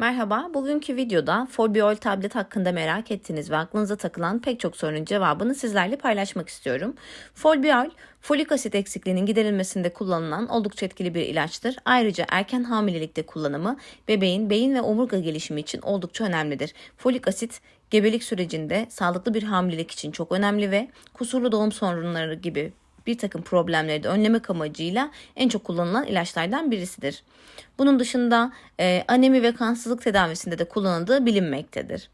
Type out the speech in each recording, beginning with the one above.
Merhaba, bugünkü videoda Folbiol tablet hakkında merak ettiğiniz ve aklınıza takılan pek çok sorunun cevabını sizlerle paylaşmak istiyorum. Folbiol, folik asit eksikliğinin giderilmesinde kullanılan oldukça etkili bir ilaçtır. Ayrıca erken hamilelikte kullanımı bebeğin beyin ve omurga gelişimi için oldukça önemlidir. Folik asit gebelik sürecinde sağlıklı bir hamilelik için çok önemli ve kusurlu doğum sorunları gibi bir takım problemleri de önlemek amacıyla en çok kullanılan ilaçlardan birisidir. Bunun dışında e, anemi ve kansızlık tedavisinde de kullanıldığı bilinmektedir.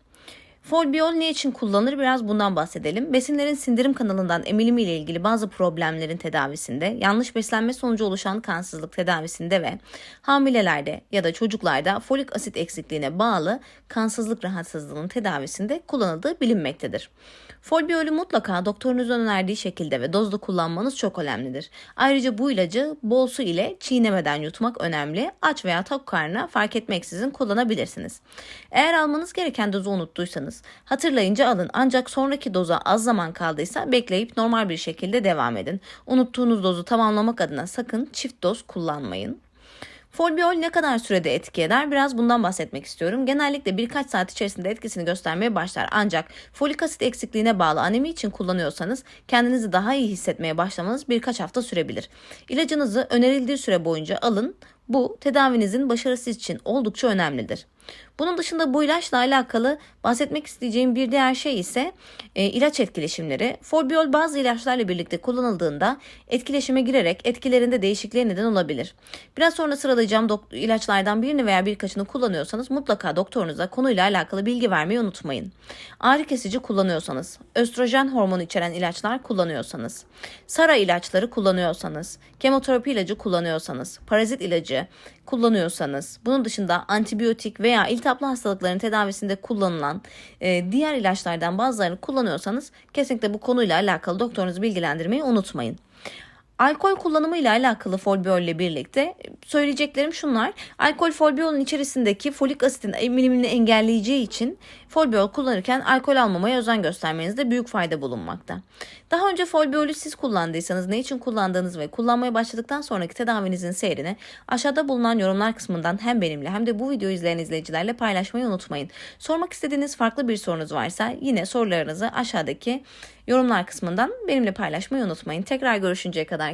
Folbiol ne için kullanılır biraz bundan bahsedelim. Besinlerin sindirim kanalından emilimi ile ilgili bazı problemlerin tedavisinde, yanlış beslenme sonucu oluşan kansızlık tedavisinde ve hamilelerde ya da çocuklarda folik asit eksikliğine bağlı kansızlık rahatsızlığının tedavisinde kullanıldığı bilinmektedir. Folbiolü mutlaka doktorunuzun önerdiği şekilde ve dozda kullanmanız çok önemlidir. Ayrıca bu ilacı bol su ile çiğnemeden yutmak önemli. Aç veya tok karnına fark etmeksizin kullanabilirsiniz. Eğer almanız gereken dozu unuttuysanız hatırlayınca alın ancak sonraki doza az zaman kaldıysa bekleyip normal bir şekilde devam edin. Unuttuğunuz dozu tamamlamak adına sakın çift doz kullanmayın. Folbiol ne kadar sürede etki eder? Biraz bundan bahsetmek istiyorum. Genellikle birkaç saat içerisinde etkisini göstermeye başlar. Ancak folik asit eksikliğine bağlı anemi için kullanıyorsanız kendinizi daha iyi hissetmeye başlamanız birkaç hafta sürebilir. İlacınızı önerildiği süre boyunca alın. Bu tedavinizin başarısı için oldukça önemlidir. Bunun dışında bu ilaçla alakalı bahsetmek isteyeceğim bir diğer şey ise e, ilaç etkileşimleri. Folbiol bazı ilaçlarla birlikte kullanıldığında etkileşime girerek etkilerinde değişikliğe neden olabilir. Biraz sonra sıralayacağım ilaçlardan birini veya birkaçını kullanıyorsanız mutlaka doktorunuza konuyla alakalı bilgi vermeyi unutmayın. Ağrı kesici kullanıyorsanız, östrojen hormonu içeren ilaçlar kullanıyorsanız, SARA ilaçları kullanıyorsanız, kemoterapi ilacı kullanıyorsanız, parazit ilacı kullanıyorsanız, bunun dışında antibiyotik veya iltihaplı hastalıkların tedavisinde kullanılan e, diğer ilaçlardan bazılarını kullanıyorsanız kesinlikle bu konuyla alakalı doktorunuzu bilgilendirmeyi unutmayın. Alkol kullanımı ile alakalı folbiol ile birlikte söyleyeceklerim şunlar. Alkol folbiolun içerisindeki folik asitin emilimini engelleyeceği için folbiol kullanırken alkol almamaya özen göstermenizde büyük fayda bulunmakta. Daha önce folbiolü siz kullandıysanız ne için kullandığınız ve kullanmaya başladıktan sonraki tedavinizin seyrini aşağıda bulunan yorumlar kısmından hem benimle hem de bu videoyu izleyen izleyicilerle paylaşmayı unutmayın. Sormak istediğiniz farklı bir sorunuz varsa yine sorularınızı aşağıdaki yorumlar kısmından benimle paylaşmayı unutmayın. Tekrar görüşünceye kadar